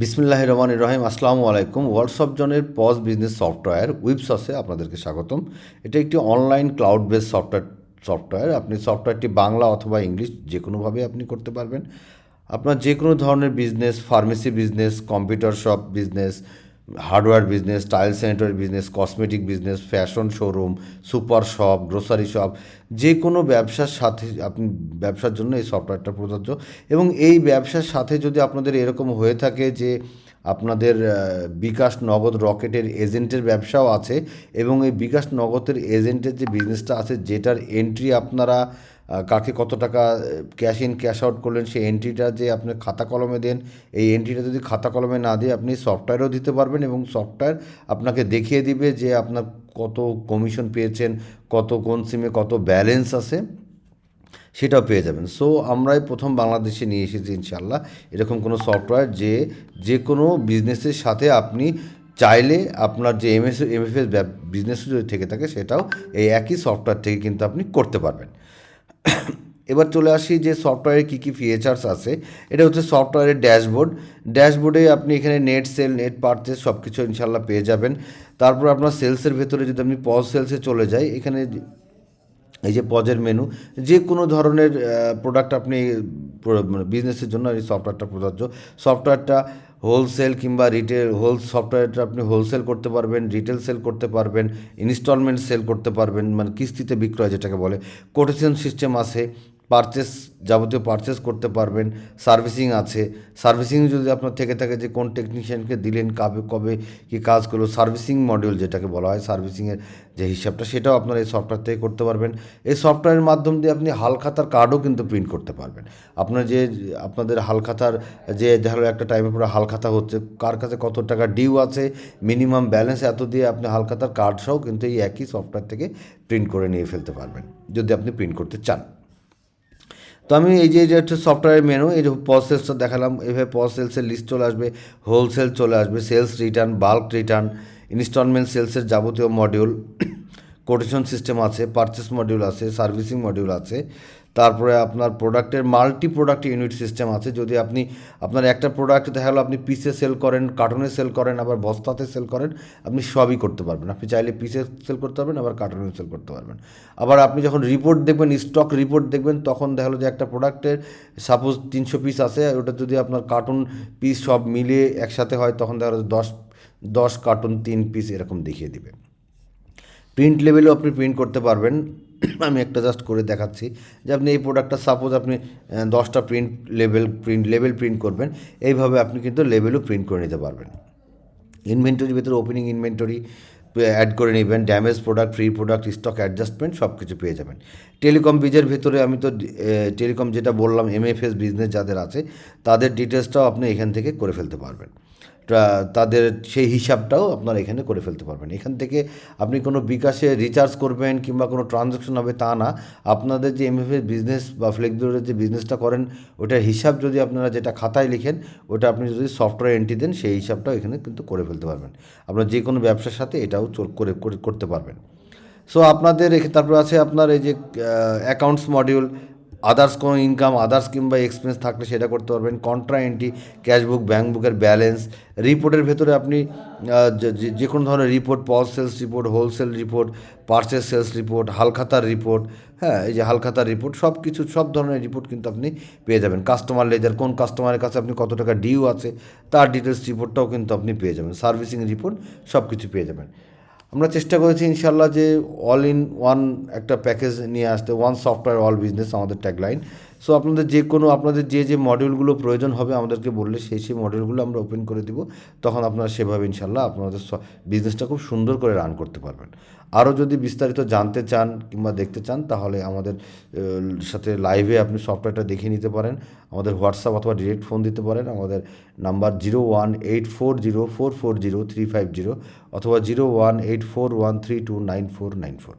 বিসমিল্লাহ রহমান রহিম, আসসালামু আলাইকুম। হোয়াটসঅ্যাপ জনের পজ বিজনেস সফটওয়্যার ওয়েবসসে আপনাদেরকে স্বাগতম। এটা একটি online cloud base software software আপনি সফটওয়্যারটি বাংলা অথবা ইংলিশ যে কোনোভাবে আপনি করতে পারবেন। আপনার যে কোনো ধরনের business pharmacy business computer shop business hardware business tile sanitary business, cosmetic business, fashion showroom, super shop, grocery shop, যে কোনো ব্যবসার সাথে আপনি ব্যবসার জন্য এই সফটওয়্যারটা প্রযোজ্য। এবং এই ব্যবসার সাথে যদি আপনাদের এরকম হয়ে থাকে যে আপনাদের বিকাশ নগদ রকেটের এজেন্টের ব্যবসাও আছে এবং এই বিকাশ নগদের এজেন্টের যে বিজনেসটা আছে, যেটার এন্ট্রি আপনারা কাকে কত টাকা ক্যাশ ইন ক্যাশ আউট করলেন, সেই এন্ট্রিটা যে আপনি খাতা কলমে দেন, এই এন্ট্রিটা যদি খাতা কলমে না দিয়ে আপনি সফটওয়্যারও দিতে পারবেন এবং সফটওয়্যার আপনাকে দেখিয়ে দিবে যে আপনার কত কমিশন পেয়েছেন, কত কোন সিমে কত ব্যালেন্স আছে, সেটাও পেয়ে যাবেন। সো আমরাই প্রথম বাংলাদেশে নিয়ে এসেছি ইনশাল্লাহ এরকম কোনো সফটওয়্যার যে যে কোনো বিজনেসের সাথে আপনি চাইলে আপনার যে এমএস এমএফএস বিজনেস যদি থেকে থাকে, সেটাও এই একই সফটওয়্যার থেকে কিন্তু আপনি করতে পারবেন। এবার চলে আসি যে সফটওয়্যারের কী কী ফিচার্স আছে। এটা হচ্ছে সফটওয়্যারের ড্যাশবোর্ড ড্যাশবোর্ডে আপনি এখানে নেট সেল নেট পারচেস সব কিছু ইনশাল্লাহ পেয়ে যাবেন। তারপর আপনার সেলসের ভেতরে যদি আপনি পজ সেলসে চলে যাই, এখানে এই যে পজের মেনু যে কোনো ধরনের প্রোডাক্ট আপনি মানে বিজনেসের জন্য এই সফটওয়্যারটা প্রযোজ্য। সফটওয়্যারটা হোলসেল কিংবা রিটেল হোল সফটওয়্যারটা আপনি হোলসেল করতে পারবেন রিটেল সেল করতে পারবেন ইনস্টলমেন্ট সেল করতে পারবেন মানে কিস্তিতে বিক্রয় যেটাকে বলে। কোটেশন সিস্টেম আছে পারচেস যাবতীয় পারচেস করতে পারবেন সার্ভিসিং আছে। সার্ভিসিং যদি আপনার থেকে থাকে যে কোন টেকনিশিয়ানকে দিলেন, কবে কবে কী কাজ করল সার্ভিসিং মডিউল যেটাকে বলা হয় সার্ভিসিংয়ের যে হিসাবটা, সেটাও আপনার এই সফটওয়্যার থেকে করতে পারবেন। এই সফটওয়্যারের মাধ্যম দিয়ে আপনি হালখাতার কার্ডও কিন্তু প্রিন্ট করতে পারবেন। আপনার যে, আপনাদের হালখাতার যে ধরো একটা টাইমের পরে হালখাতা হচ্ছে, কার কাছে কত টাকা ডিউ আছে মিনিমাম ব্যালেন্স এত দিয়ে আপনি হালখাতার কার্ড সহ কিন্তু এই একই সফটওয়্যার থেকে প্রিন্ট করে নিয়ে ফেলতে পারবেন, যদি আপনি প্রিন্ট করতে চান। তো আমি এই যে যে হচ্ছে সফটওয়্যার মেনু এই যে পজ সেলসটা দেখালাম, এভাবে পজ সেলসের লিস্ট চলে আসবে হোলসেল চলে আসবে sales return bulk return instalment সেলসের যাবতীয় মডিউল কোটেশন সিস্টেম আছে পারচেস মডিউল আছে সার্ভিসিং মডিউল আছে তারপরে আপনার প্রোডাক্টের মাল্টি প্রোডাক্ট ইউনিট সিস্টেম আছে। যদি আপনি আপনার একটা প্রোডাক্ট দেখা গেলো আপনি পিসে সেল করেন কার্টুনে সেল করেন, আবার বস্তাতে সেল করেন, আপনি সবই করতে পারবেন। আপনি চাইলে পিসে সেল করতে পারবেন, আবার কার্টুনে সেল করতে পারবেন। আবার আপনি যখন রিপোর্ট দেখবেন স্টক রিপোর্ট দেখবেন, তখন দেখা গেলো যে একটা প্রোডাক্টের সাপোজ তিনশো পিস আছে, ওটা যদি আপনার কার্টুন পিস সব মিলিয়ে একসাথে হয়, তখন দেখা গেলো দশ দশ কার্টুন তিন পিস এরকম দেখিয়ে দিবে। প্রিন্ট লেভেলেও আপনি প্রিন্ট করতে পারবেন। আমি একটা জাস্ট করে দেখাচ্ছি যে আপনি এই প্রোডাক্টটা সাপোজ আপনি দশটা print level print level print করবেন, এইভাবে আপনি কিন্তু লেভেলও প্রিন্ট করে নিতে পারবেন। ইনভেন্টরির ভিতরে ওপেনিং ইনভেন্টরি অ্যাড করে নেবেন damage product free product stock adjustment সব কিছু পেয়ে যাবেন। টেলিকম বিজের ভিতরে আমি তো টেলিকম যেটা বললাম এমএফএস বিজনেস যাদের আছে, তাদের ডিটেলসটাও আপনি এখান থেকে করে ফেলতে পারবেন। তাদের সেই হিসাবটাও আপনারা এখানে করে ফেলতে পারবেন। এখান থেকে আপনি কোনো বিকাশে রিচার্জ করবেন কিংবা কোনো ট্রানজ্যাকশন হবে তা না। আপনাদের যে এমএফএস বিজনেস বা ফ্লেক্সিলোরের যে বিজনেসটা করেন, ওটার হিসাব যদি আপনারা যেটা খাতায় লিখেন, ওটা আপনি যদি সফটওয়্যার এন্ট্রি দেন, সেই হিসাবটাও এখানে কিন্তু করে ফেলতে পারবেন। আপনার যে কোনো ব্যবসার সাথে এটাও করে, করে- করতে পারবেন। সো আপনাদের তারপর আছে আপনার এই যে অ্যাকাউন্টস মডিউল আদার্স কোনো ইনকাম আদার্স কিংবা এক্সপেন্স থাকলে সেটা করতে পারবেন। কন্ট্রা এন্ট্রি ক্যাশবুক ব্যাঙ্ক বুকের ব্যালেন্স রিপোর্টের ভেতরে আপনি যে- কোনো ধরনের report POS sales report wholesale report purchase sales report হালখাতার report হ্যাঁ এই যে হালখাতার রিপোর্ট সব কিছু সব ধরনের রিপোর্ট কিন্তু আপনি পেয়ে যাবেন। কাস্টমার লেজার কোন কাস্টমারের কাছে আপনি কত টাকা ডিউ আছে, তার ডিটেলস রিপোর্টটাও কিন্তু আপনি পেয়ে যাবেন। সার্ভিসিং রিপোর্ট সব কিছু পেয়ে যাবেন। আমরা চেষ্টা করেছি ইনশাল্লাহ যে অল ইন ওয়ান একটা প্যাকেজ নিয়ে আসতে ওয়ান সফটওয়্যার অল বিজনেস আমাদের ট্যাগলাইন সো আপনাদের যে কোনো, আপনাদের যে যে মডিউলগুলো প্রয়োজন হবে আমাদেরকে বললে সেই সেই মডিউলগুলো আমরা ওপেন করে দিব। তখন আপনারা সেভাবে ইনশাল্লাহ আপনাদের বিজনেসটা খুব সুন্দর করে রান করতে পারবেন। আরও যদি বিস্তারিত জানতে চান কিংবা দেখতে চান, তাহলে আমাদের সাথে লাইভে আপনি সফটওয়্যারটা দেখে নিতে পারেন। আমাদের হোয়াটসঅ্যাপ অথবা ডিরেক্ট ফোন দিতে পারেন। আমাদের number zero one eight four zero four four zero three five zero অথবা zero one eight four one three two nine four nine four